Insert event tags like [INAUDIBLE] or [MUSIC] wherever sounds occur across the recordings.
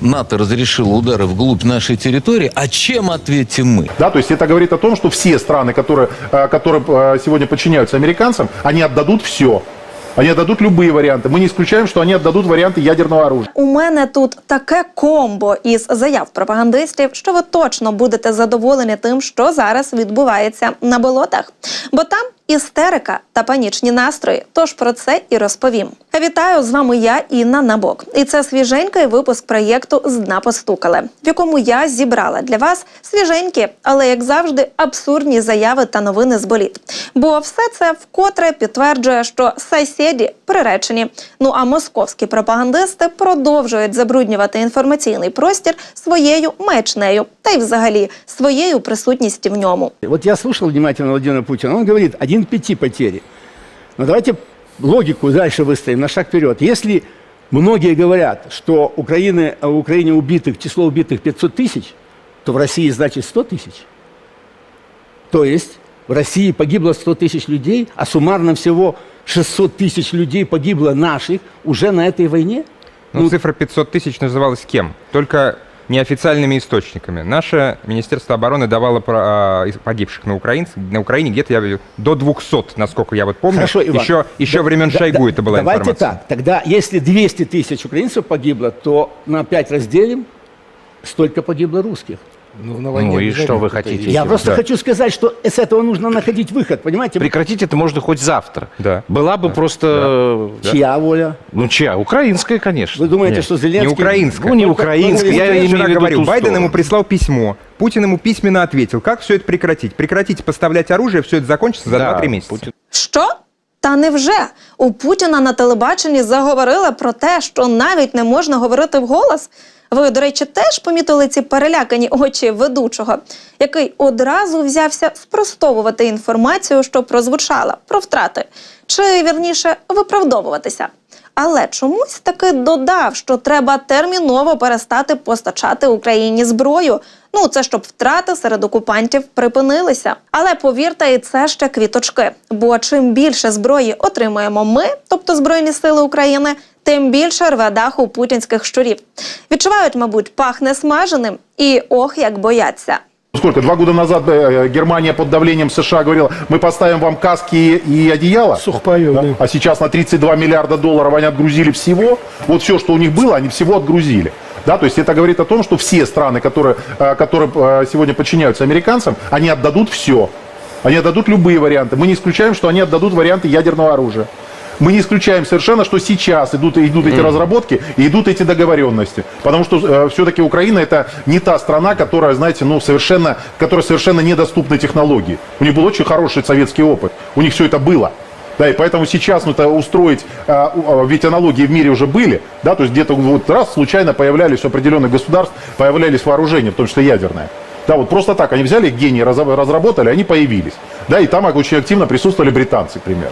НАТО разрешило удары вглубь нашей территории, а чем ответим мы? Да, то есть это говорит о том, что все страны, которые, э, которые э, сегодня подчиняются американцам, они отдадут все. Они отдадут любые варианты. Мы не исключаем, что они отдадут варианты ядерного оружия. У мене тут таке комбо із заяв пропагандистів, що ви точно будете задоволені тим, що зараз відбувається на болотах. Бо там істерика та панічні настрої. Тож про це і розповім. Вітаю з вами я, Інна Набок. І це свіженький випуск проєкту з дна постукали, в якому я зібрала для вас свіженькі, але як завжди, абсурдні заяви та новини з боліт. Бо все це вкотре підтверджує, що сусіді приречені. Ну а московські пропагандисти продовжують забруднювати інформаційний простір своєю маячнею та й взагалі своєю присутністю в ньому. Вот я слушал внимательно Владимира Путина, он говорит, один к пяти потери. Но давайте логику дальше выстроим, на шаг вперед. Если многие говорят, что Украины, в Украине убитых, число убитых 500 тысяч, то в России, значит, 100 тысяч. То есть в России погибло 100 тысяч людей, а суммарно всего 600 тысяч людей погибло наших уже на этой войне? Ну, цифра 500 тысяч называлась кем? Только неофициальными источниками. Наше Министерство обороны давало про, из- погибших на, украинц- на Украине где-то я до 200, насколько я вот помню. Хорошо, Иван. Еще, еще Да- времен да- Шойгу да- это была Давайте информация. так. Тогда, если 200 тысяч украинцев погибло, то на 5 разделим, столько погибло русских. Ну, на войне Ну и обязательно что вы кто-то хотите? есть. Я просто да. хочу сказать, что с этого нужно находить выход, понимаете? Прекратить это можно хоть завтра. Да. Была бы просто... Чья воля? Ну, чья? Украинская, конечно. Вы думаете, Нет, что Зеленский... не украинская. Ну, не Только- украинская. только- Я Я имею в вчера виду говорю, ту Байден сторону. ему прислал письмо. Путин ему письменно ответил, как все это прекратить. Прекратить поставлять оружие, все это закончится за Да, 2-3 месяца. Путин- Що? Та невже у Путіна на телебаченні заговорили про те, що навіть не можна говорити вголос? Ви, до речі, теж помітили ці перелякані очі ведучого, який одразу взявся спростовувати інформацію, що прозвучала про втрати, чи вірніше виправдовуватися. Але чомусь таки додав, що треба терміново перестати постачати Україні зброю. Ну, це щоб втрати серед окупантів припинилися. Але повірте, і це ще квіточки. Бо чим більше зброї отримуємо ми, тобто Збройні Сили України, тим більше рве дах у путінських щурів. Відчувають, мабуть, пахне смаженим і ох, як бояться. Сколько? Два года назад э, Германия под давлением США говорила, мы поставим вам каски и одеяло. Сухпайок, да. А сейчас на 32 миллиарда долларов они отгрузили всего. Вот все, что у них было, они всего отгрузили. Да, то есть это говорит о том, что все страны, которые, э, которые э, сегодня подчиняются американцам, они отдадут все. Они отдадут любые варианты. Мы не исключаем, что они отдадут варианты ядерного оружия. Мы не исключаем совершенно, что сейчас идут, идут эти разработки и идут эти договоренности. Потому что все-таки Украина это не та страна, которая, знаете, ну, совершенно, которая совершенно недоступны технологии. У них был очень хороший советский опыт. У них все это было. Да, и поэтому сейчас ну, это устроить, а, а, ведь аналогии в мире уже были, да, то есть где-то вот раз случайно появлялись у определенных государств, появлялись вооружения, в том числе ядерное. Да, вот просто так, они взяли гении, разработали, они появились. Да, и там очень активно присутствовали британцы, к примеру.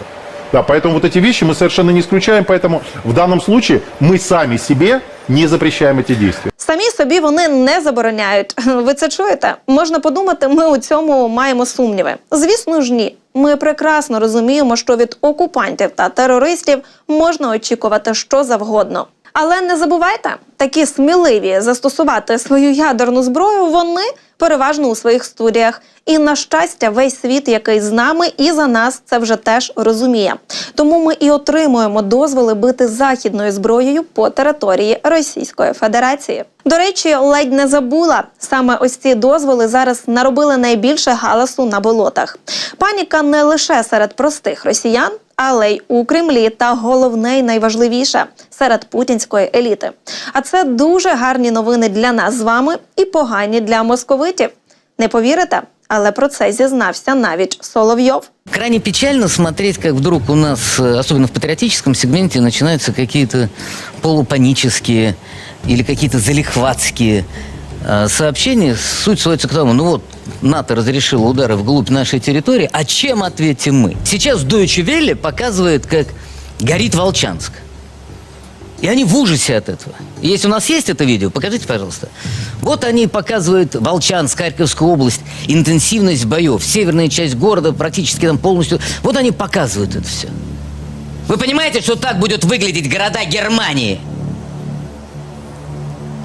Да, поэтому вот эти вещи мы совершенно не исключаем, поэтому в данном случае мы сами себе не запрещаем эти действия. Самі собі вони не забороняють. [LAUGHS] Ви це чуєте? Можна подумати, ми у цьому маємо сумніви. Звісно ж, ні. Ми прекрасно розуміємо, що від окупантів та терористів можна очікувати що завгодно. Але не забувайте, такі сміливі застосувати свою ядерну зброю вони переважно у своїх студіях. І на щастя, весь світ, який з нами і за нас, це вже теж розуміє. Тому ми і отримуємо дозволи бити західною зброєю по території Російської Федерації. До речі, ледь не забула саме ось ці дозволи зараз наробили найбільше галасу на болотах. Паніка не лише серед простих росіян, але й у Кремлі, та головне й найважливіше серед путінської еліти. А дуже гарні новини для нас з вами і погані для московитів. Не повірите, але про це зізнався навіть Соловйов. Крайне печально смотреть, как вдруг у нас, э, особенно в патриотическом сегменте, начинаются какие-то полупанические или какие-то залихватские э, сообщения. Суть сводится к тому, ну вот, НАТО разрешило удары вглубь нашей территории, а чем ответим мы? Сейчас Deutsche Welle показывает, как горит Волчанск. И они в ужасе от этого. Если у нас есть это видео, покажите, пожалуйста. Вот они показывают Волчанск, Харьковскую область, интенсивность боев, северная часть города практически там полностью. Вот они показывают это все. Вы понимаете, что так будут выглядеть города Германии?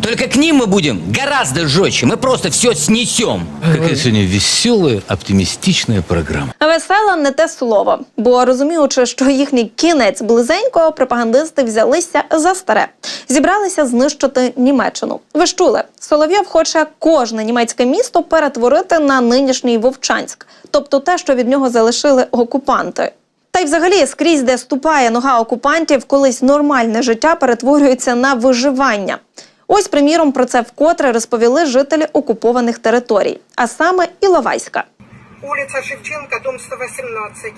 Только к ним мы будем гораздо жестче. Мы просто все снесем. Какая сегодня веселая, оптимистичная программа. Весела не те слово, бо розуміючи, що їхній кінець близенько, пропагандисти взялися за старе, зібралися знищити Німеччину. Ви ж чули, Соловйов хоче кожне німецьке місто перетворити на нинішній Вовчанськ, тобто те, що від нього залишили окупанти. Та й взагалі скрізь, де ступає нога окупантів, колись нормальне життя перетворюється на виживання. Ось, приміром, про це вкотре розповіли жителі окупованих територій, а саме Іловайська. улица Шевченко, дом 118.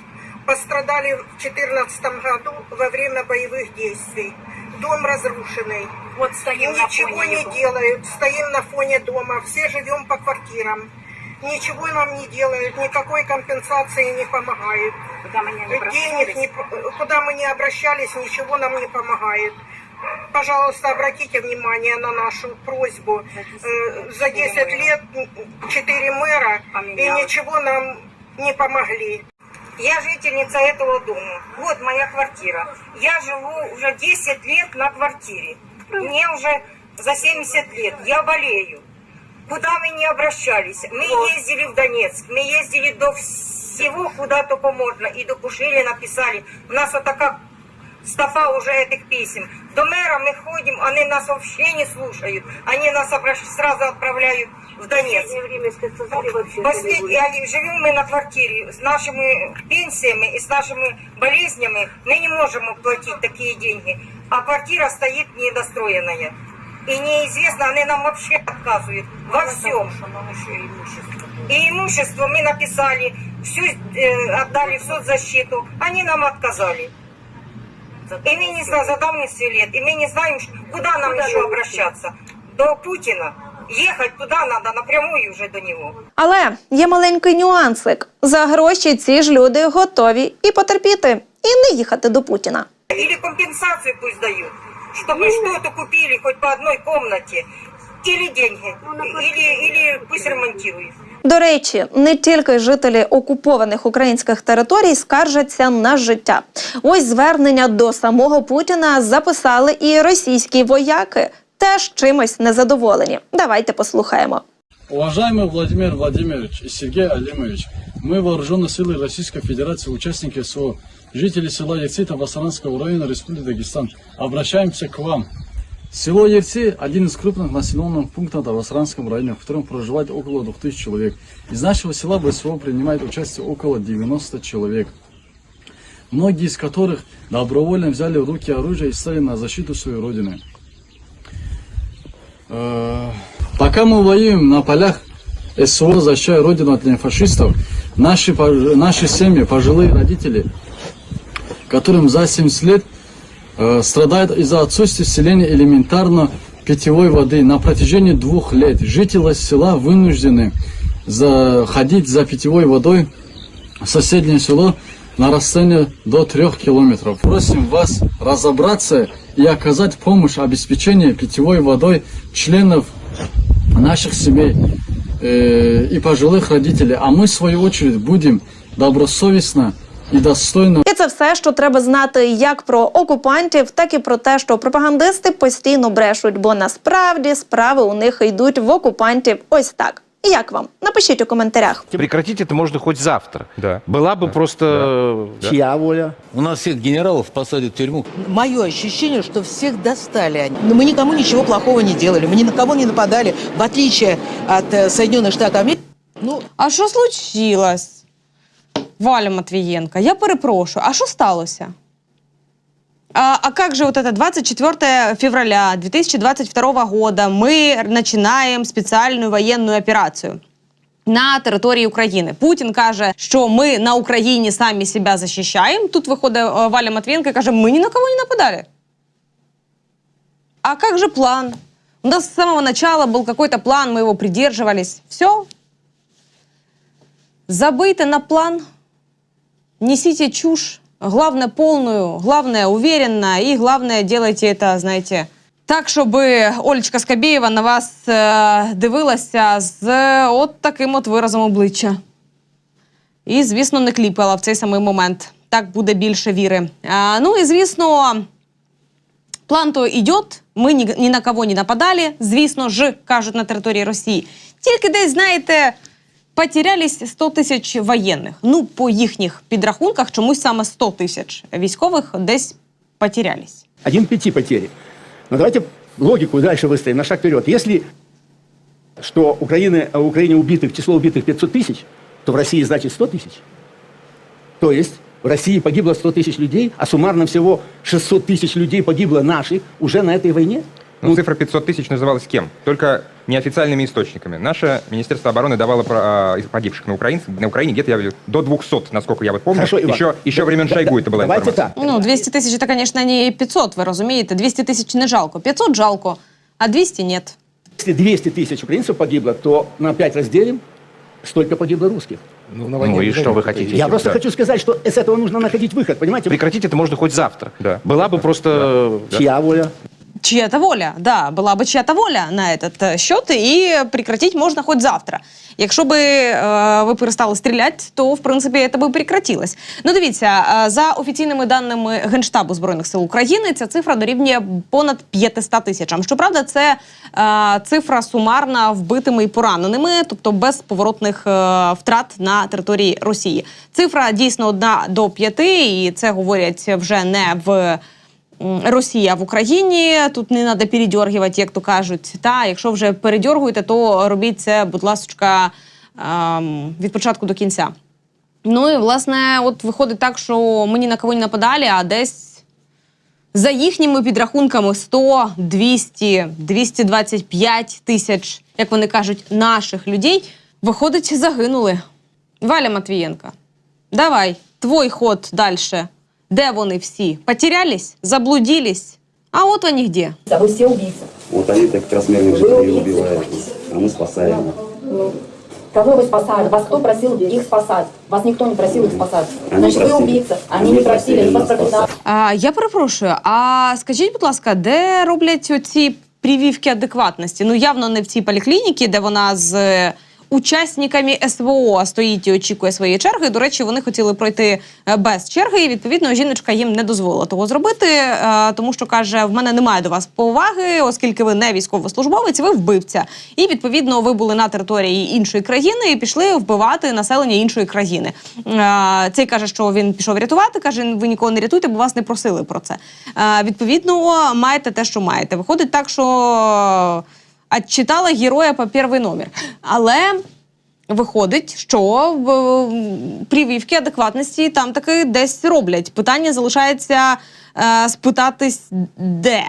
Пострадали в 2014 году во время боевых действий. Дом разрушенный. Вот стоим на Ничего фоне не его. делают. Стоим на фоне дома. Все живем по квартирам. Ничего нам не делают, никакой компенсации не помогают. Куда мы не Денег, не, по- куда мы не обращались, ничего нам не помогает. Пожалуйста, обратите внимание на нашу просьбу. Э, За 10 лет 4 мэра и ничего нам не помогли. Я жительница этого дома. Вот моя квартира. Я живу уже 10 лет на квартире. Мне уже за 70 лет. Я болею. Куда мы не обращались? Мы ездили в Донецк, мы ездили до всего, куда только можно. И до Кушилина писали. У нас вот такая стафа уже этих писем. До мэра мы ходим, они нас вообще не слушают. Они нас обращ- сразу отправляют в Донецк. Последний, а живем мы на квартире с нашими пенсиями и с нашими болезнями. Мы не можем платить такие деньги. А квартира стоит недостроенная. И неизвестно, они нам вообще отказывают во всем. И имущество мы написали, всю э, отдали в соцзащиту. Они нам отказали. И мы не знаем, за давностью лет, и мы не знаем, ш- куда нам еще обращаться. До Путина. Ехать туда надо напрямую уже до него. Але є маленький нюансик: за гроші ці ж люди готові і потерпіти, і не їхати до Путіна. Или компенсацию пусть дают, чтобы что-то купили хоть по одной комнате. Или деньги, или, или пусть ремонтируют. До речі, не тільки жителі окупованих українських територій скаржаться на життя. Ось звернення до самого Путіна записали і російські вояки, теж чимось незадоволені. Давайте послухаємо. Уважаемый Владимир Владимирович и Сергей Алимович, мы вооруженные силы Российской Федерации, участники СВО, жители села Ерцы Табасаранского района Республики Дагестан, обращаемся к вам. Село Ерцы – один из крупных населенных пунктов в Табасаранском районе, в котором проживает около 2000 человек. Из нашего села в СВО принимает участие около 90 человек, многие из которых добровольно взяли в руки оружие и стали на защиту своей родины. Э, Пока мы воюем на полях СВО, защищая Родину от фашистов, наши, наши семьи, пожилые родители, которым за 70 лет э, страдают из-за отсутствия селения элементарно питьевой воды. На протяжении двух лет жители села вынуждены заходить за питьевой водой в соседнее село на расстоянии до трех километров. Просим вас разобраться и оказать помощь обеспечения питьевой водой членов наших семей э, и пожилых родителей. А мы, в свою очередь, будем добросовестно и достойно І це все, що треба знати як про окупантів, так і про те, що пропагандисти постійно брешуть, бо насправді справи у них йдуть в окупантів ось так. Як вам? Напишіть у коментарях. Прекратить это можно хоть завтра. Да. Была бы просто... Чья воля? У нас всех генералов посадят в тюрьму. Мое ощущение, что всех достали они. Но мы никому ничего плохого не делали, мы ни на кого не нападали, в отличие от э, Соединенных Штатов Америки. Ну, А що случилось? Валя Матвієнка, я перепрошую, а що сталося? А, а как же вот это 24 февраля 2022 года мы начинаем специальную военную операцию? На території України Путін каже, що ми на Україні самі себе захищаємо. Тут виходить е, Валя Матвієнка і каже, ми ні на кого не нападали. А как же план? У нас с самого начала был какой-то план, мы его придерживались. Все, Забыйте на план, несите чушь, главное полную, главное уверенно и главное делайте это, знаете, так, щоб Олечка Скабєєва на вас е, дивилася з от таким от виразом обличчя. І, звісно, не кліпала в цей самий момент. Так буде більше віри. А, ну і звісно, план то йде, Ми ні, ні на кого не нападали, звісно ж, кажуть на території Росії. Тільки десь, знаєте, потерялись 100 тисяч воєнних. Ну, по їхніх підрахунках, чомусь саме 100 тисяч військових десь потерялись. Один к пяти потери. Но давайте логику дальше выстроим на шаг вперед. Если что Украины, а в Украине убитых, число убитых 500 тысяч, то в России значит 100 тысяч. То есть в России погибло 100 тысяч людей, а суммарно всего 600 тысяч людей погибло наших уже на этой войне. Ну, цифра 500 тысяч называлась кем? Только неофициальными источниками. Наше Министерство обороны давало про, а, из погибших на, Украине, на Украине где-то я, до 200, насколько я вот помню. Хорошо, Иван. еще, еще Да- времен да- Шойгу да- это была давайте информация. так. Ну, 200 тисяч це, звісно, не 500, ви розумієте. 200 тисяч не жалко. 500 жалко, а 200 нет. Если 200 тысяч украинцев погибло, то на 5 разделим, столько погибло русских. Ну, ну и что вы хотите? Я просто Да. хочу сказать, что с этого нужно находить выход, понимаете? Прекратить это можно хоть завтра. Да. Была бы просто... Чья воля? Чья-то воля, да, була би чья-то воля на этот е, счет, і прекратить можна хоч завтра. Якщо би е, ви перестали стріляти, то в принципі це би прекратилось. Ну дивіться, за офіційними даними Генштабу збройних сил України, ця цифра дорівнює понад 500 тисячам. Щоправда, це е, цифра сумарна вбитими і пораненими, тобто без поворотних е, втрат на території Росії. Цифра дійсно одна до п'яти, і це говорять вже не в. Росія в Україні. Тут не треба передьоргувати, як то кажуть. Та якщо вже передьоргуєте, то робіть це, будь ласка, ем, від початку до кінця. Ну і власне, от виходить так, що ми ні на кого не нападали, а десь за їхніми підрахунками 100, 200, 225 тисяч, як вони кажуть, наших людей, виходить, загинули. Валя Матвієнка, давай, твой ход далі. Де вони всі? Потерялись? Заблудились? А от вони де. Вы все убийцы. Вот они так как раз мирных жителей убивают, а мы спасаем. Кого вы спасали? Вас кто просил их спасать? Вас никто не просил их спасать. Они Значит, вы просили. убийца. Они, Они не просили, просили они вас нас проклинали. спасать. А, я перепрошую, а скажіть, будь ласка, де роблять оці прививки адекватності? Ну, явно не в цій поліклініці, де вона з е, учасниками СВО стоїть і очікує своєї черги. До речі, вони хотіли пройти е, без черги, і відповідно жіночка їм не дозволила того зробити, е, тому що каже: в мене немає до вас поваги, оскільки ви не військовослужбовець, ви вбивця. І відповідно ви були на території іншої країни і пішли вбивати населення іншої країни. Е, Цей каже, що він пішов рятувати. каже, ви нікого не рятуйте, бо вас не просили про це. Відповідно, маєте те, що маєте. Виходить так, що отчитала героя по перший номер. Але виходить, що в прививки адекватності там таки десь роблять. Питання залишається е, спитатись, де.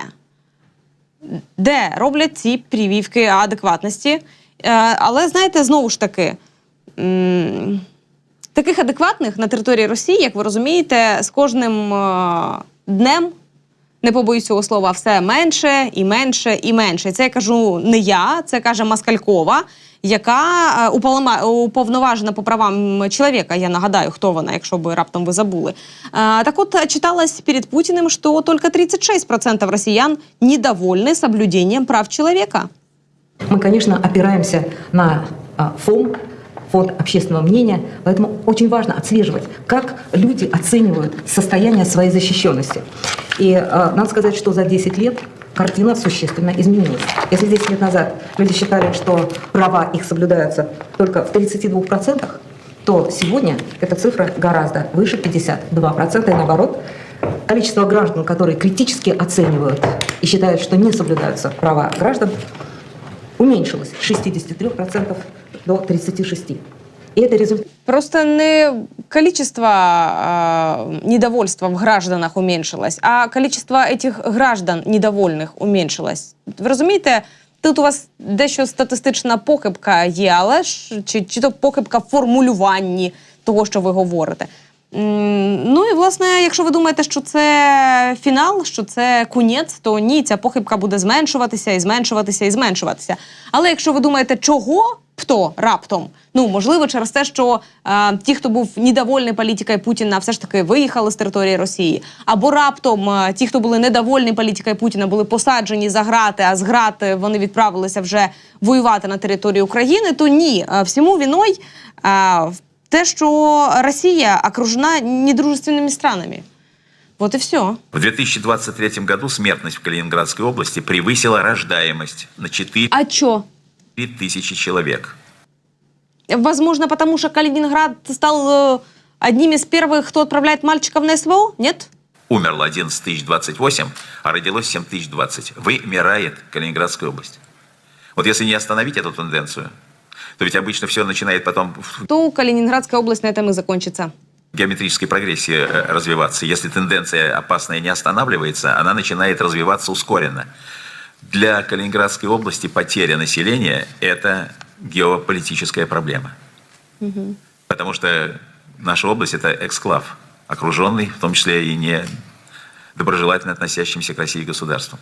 Де роблять ці прививки адекватності. Е, але знаєте, знову ж таки. Таких адекватних на території Росії, як ви розумієте, з кожним е, днем, не побоюсь цього слова, все менше і менше і менше. Це я кажу не я, це каже Маскалькова, яка е, уповноважена по правам чоловіка. Я нагадаю, хто вона, якщо би раптом ви забули. Е, так от читалось перед Путіним, що тільки 36% росіян недовольны соблюдением прав человека. Мы, конечно, опираемся на а, ФОМ, фонд общественного мнения, поэтому очень важно отслеживать, как люди оценивают состояние своей защищенности. И а, надо сказать, что за 10 лет картина существенно изменилась. Если 10 лет назад люди считали, что права их соблюдаются только в 32%, то сегодня эта цифра гораздо выше 52%, и наоборот, количество граждан, которые критически оценивают и считают, что не соблюдаются права граждан, уменьшилось с 63% до 36%. И это результат Просто не количество э, недовольства в гражданах уменьшилось, а количество этих граждан недовольних уменьшилось. Ви розумієте, тут у вас дещо статистична похибка є, але ж чи, чи то похибка в формулюванні того, що ви говорите. Ну і власне, якщо ви думаєте, що це фінал, що це кунець, то ні, ця похибка буде зменшуватися і зменшуватися і зменшуватися. Але якщо ви думаєте, чого хто раптом, ну можливо, через те, що е, ті, хто був недовольний політикою Путіна, все ж таки виїхали з території Росії, або раптом е, ті, хто були недовольні політикою Путіна, були посаджені за грати, а з грати вони відправилися вже воювати на територію України, то ні, всьому віною е, те, що Росія окружена недружественними странами. Вот и все. В 2023 году смертность в Калининградской области превысила рождаемость на 4 А чё? тысячи человек. Возможно, потому что Калининград стал э, одним из первых, кто отправляет мальчиков на СВО? Нет? Умерло 11 тысяч 28, а родилось 7 тысяч 20. Вымирает Калининградская область. Вот если не остановить эту тенденцию, то ведь обычно все начинает потом То Калининградская область на этом и закончится. геометрической прогрессии э, развиваться. Если тенденция опасная не останавливается, она начинает развиваться ускоренно. Для Калининградской области потеря населения – это геополитическая проблема. Потому что наша область – это эксклав, окруженный, в том числе и не доброжелательно относящимся к России государством.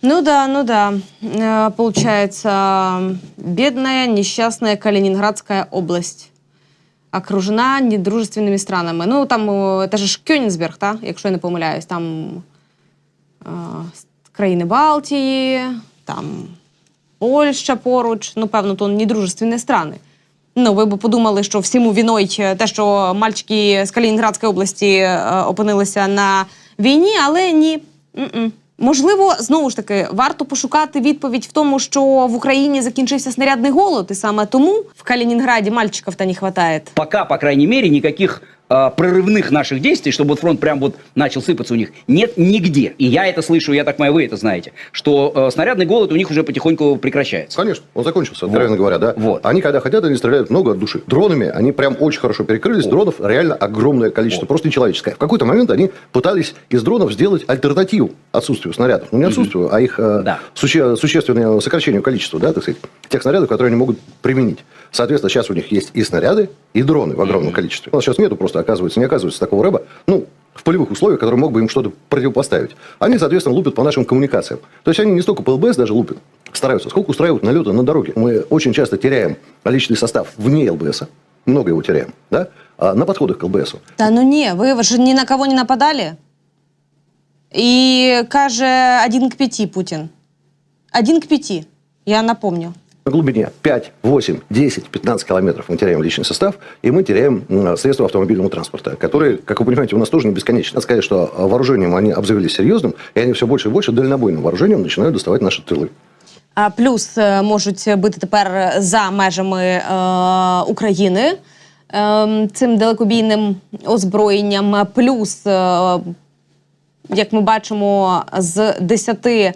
Ну да, ну да. Э, Получается, бедная, несчастная Калининградская область. Окружена недружественними странами. Ну, там, це ж Кёнігсберг, так? Якщо я не помиляюсь, там е, країни Балтії, там Польща поруч. Ну, певно, то недружественні страни. Ну, ви б подумали, що всьому віною те, що мальчики з Калінінградської області опинилися на війні, але ні. М-м. Можливо, знову ж таки, варто пошукати відповідь в тому, що в Україні закінчився снарядний голод, і саме тому в Калінінграді мальчиків та не вистачає. Пока, по крайней мере, никаких э, прорывных наших действий, чтобы вот фронт прям вот начал сыпаться у них, нет нигде. И я это слышу, я так понимаю, вы это знаете, что э, снарядный голод у них уже потихоньку прекращается. Конечно, он закончился, откровенно Вот. говоря, да. Вот. Они, когда хотят, они стреляют много от души. Дронами они прям очень хорошо перекрылись. Дронов реально огромное количество, просто нечеловеческое. В какой-то момент они пытались из дронов сделать альтернативу отсутствию снарядов. Ну, не отсутствию, а их э, суще- существенному сокращению количества, да, так сказать, тех снарядов, которые они могут применить. Соответственно, сейчас у них есть и снаряды, и дроны в огромном количестве. У нас сейчас нету просто, оказывается, не оказывается такого рэба, ну, в полевых условиях, который мог бы им что-то противопоставить. Они, соответственно, лупят по нашим коммуникациям. То есть они не столько по ЛБС даже лупят, стараются, сколько устраивают налеты на дороге. Мы очень часто теряем личный состав вне ЛБС, много его теряем, да, а на подходах к ЛБСу. Та ну ні, ви ж ні на кого не нападали. І каже один к пяти Путін. Один к пяти. Я напомню. На глубине 5, 8, 10, 15 километров мы теряем личный состав, и мы теряем м, средства автомобильного транспорта, которые, как вы понимаете, у нас тоже не бесконечны. Надо сказать, что а, вооружением они обзавелись серьезным, и они все больше и больше дальнобойным вооружением начинают доставать наши тылы. А плюс е, можуть бити тепер за межами е, України е, цим далекобійним озброєнням. Плюс, е, як ми бачимо, з 10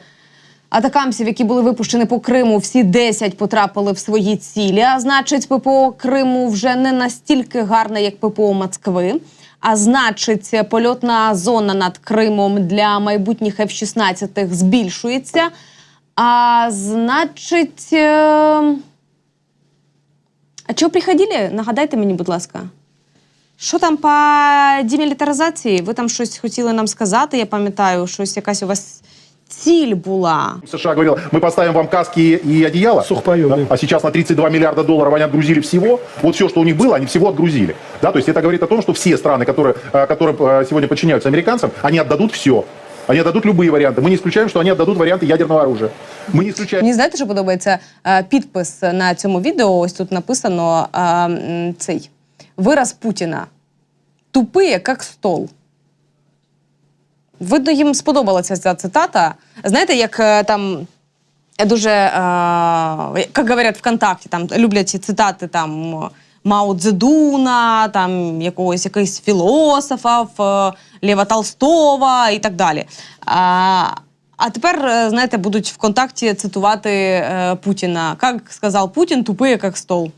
атакамсів, які були випущені по Криму, всі 10 потрапили в свої цілі. А значить, ППО Криму вже не настільки гарне, як ППО Москви. А значить, польотна зона над Кримом для майбутніх F-16 збільшується. А значить. Е... А чого приходили? Нагадайте мені, будь ласка. Що там по демілітаризації? Ви там щось хотіли нам сказати, я пам'ятаю, щось якась у вас ціль була. США говорил, мы поставим вам каски и одеяло. Да? А сейчас на 32 миллиарда долларов они отгрузили всего. Вот все, что у них было, они всего отгрузили. Да? То есть это говорит о том, что все страны, которые, э, которые э, сегодня подчиняются американцам, они отдадут все. Они отдадут любые варианты. Мы не исключаем, что они отдадут варианты ядерного оружия. Мы не исключаем... Мені знаєте, що подобається Е, підпис на цьому відео. Ось тут написано е, м, цей вираз Путіна. Тупий, як стол. Видно, їм сподобалася ця цитата. Знаєте, як е, там дуже, е, як говорять ВКонтакті, там люблять цитати там Мао Цзедуна, там якогось якихось філософів, е, Лєва Толстого і так далі. А, а тепер, е, знаєте, будуть ВКонтакті цитувати е, Путіна. Як сказав Путін, тупий, як стол.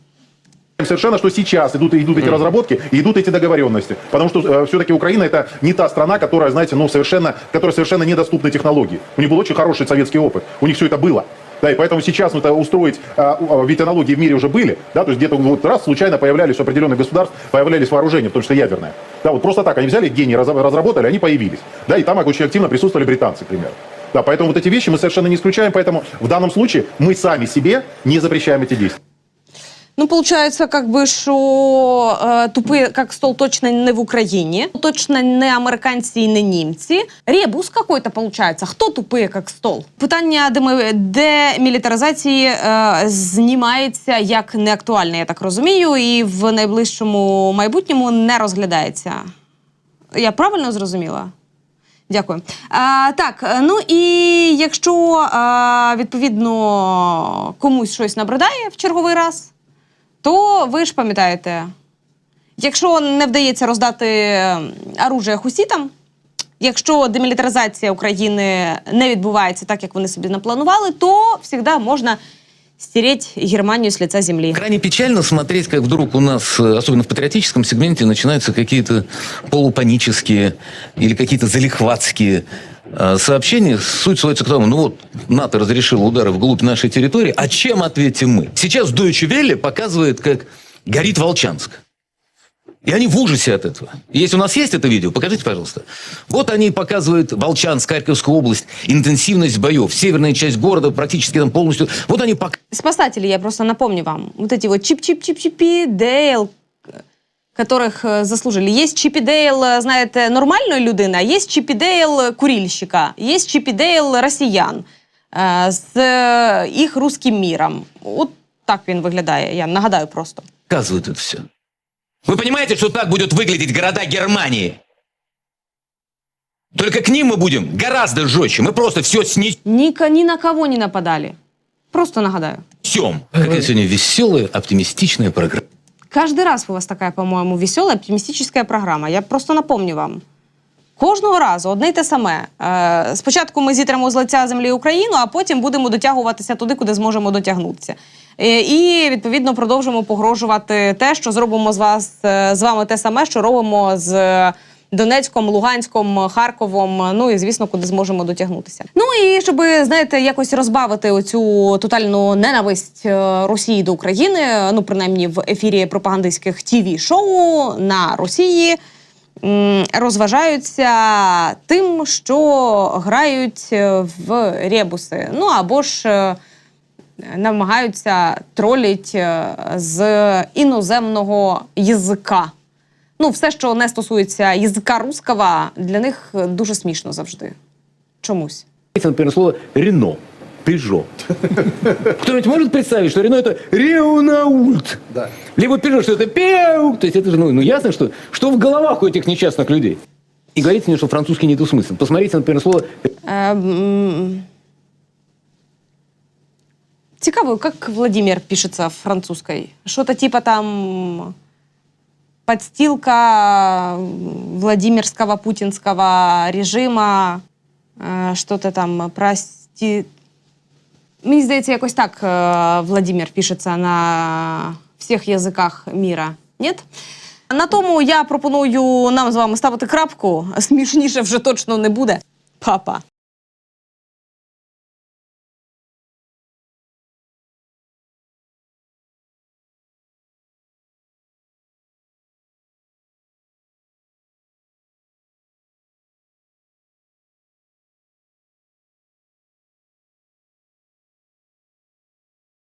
Совершенно, что сейчас идут, идут эти разработки идут эти договоренности. Потому что все-таки Украина это не та страна, которая, знаете, ну, совершенно, которая совершенно недоступны технологии. У них был очень хороший советский опыт. У них все это было. Да, и поэтому сейчас ну, это устроить, а, у- а, ведь аналогии в мире уже были, да, то есть где-то вот раз случайно появлялись у определенных государств, появлялись вооружения, в том числе ядерное. Да, вот просто так, они взяли гении, разра- разработали, они появились. Да, и там очень активно присутствовали британцы, к примеру. Да, поэтому вот эти вещи мы совершенно не исключаем, поэтому в данном случае мы сами себе не запрещаем эти действия. Ну, получается, как бы, що е, тупий, як стол точно не в Україні, точно не американці і не німці. Ребус какой-то получается. Хто тупий, як стол? Питання демілітаризації е, знімається як неактуальне, я так розумію, і в найближчому майбутньому не розглядається. Я правильно зрозуміла? Дякую. А, так, е, ну і якщо а, відповідно комусь щось набридає в черговий раз, то ви ж пам'ятаєте, якщо не вдається роздати е, оружие хусітам, якщо демілітаризація України не відбувається так, як вони собі напланували, то завжди можна стереть Германию с лица земли. Крайне печально смотреть, как вдруг у нас, э, особенно в патриотическом сегменте, начинаются какие-то полупанические или какие-то залихватские э, сообщения. Суть сводится к тому, ну вот, НАТО разрешило удары вглубь нашей территории, а чем ответим мы? Сейчас Deutsche Welle показывает, как горит Волчанск. И они в ужасе от этого. Если у нас есть это видео, покажите, пожалуйста. Вот они показывают Волчанск, Харьковскую область, интенсивность боев, северная часть города практически там полностью. Вот они показывают. Спасатели, я просто напомню вам, вот эти вот чип-чип-чип-чипи, Дейл, которых э, заслужили. Есть Чіпі Дейл, э, знаєте, нормальної людини, а є Чіпі Дейл курильщика, є Чіпі Дейл росіян е, з е, їх русським міром. От так він виглядає, я нагадаю просто. показывают это все. Вы понимаете, что так будут выглядеть города Германии? Только к ним мы будем гораздо жестче. Мы просто все снесем. Ні, ні на кого не нападали. Просто нагадаю. Какая сегодня веселая, оптимистичная программа. Каждый раз у вас такая, по-моему, веселая, оптимістична програма. Я просто напомню вам. Кожного разу одне й те саме. Е, спочатку ми зітремо з лиця землі Україну, а потім будемо дотягуватися туди, куди зможемо дотягнутися. Е, і відповідно продовжимо погрожувати те, що зробимо з вас е, з вами те саме, що робимо з Донецьком, Луганськом, Харковом. Ну і звісно, куди зможемо дотягнутися. Ну і щоб знаєте, якось розбавити оцю тотальну ненависть е, Росії до України. Ну принаймні в ефірі пропагандистських тіві шоу на Росії розважаються тим, що грають е, в ребуси. Ну або ж е, намагаються троліть з іноземного язика. Ну, все, що не стосується язика русского, для них е, дуже смішно завжди. Чомусь. Например, слово «Рено», «Пежо». Кто-нибудь может представить, что Рено – это «Реунаульт»? Да. Либо «Пежо», что это «Пеу». То есть это же, ну, ну ясно, что, что в головах у этих несчастных людей. И говорите мне, что французский недосмыслен. Посмотрите, например, слово Е, м, Цікаво, як Владимир пишеться французькою. Що-то типа там подстилка Владимирского путинского режима, е, что-то там прости. Мені здається, якось так Владимир пишеться на всіх язиках міра. Ні? На тому я пропоную нам з вами ставити крапку. [LAUGHS] Смішніше вже точно не буде. Папа.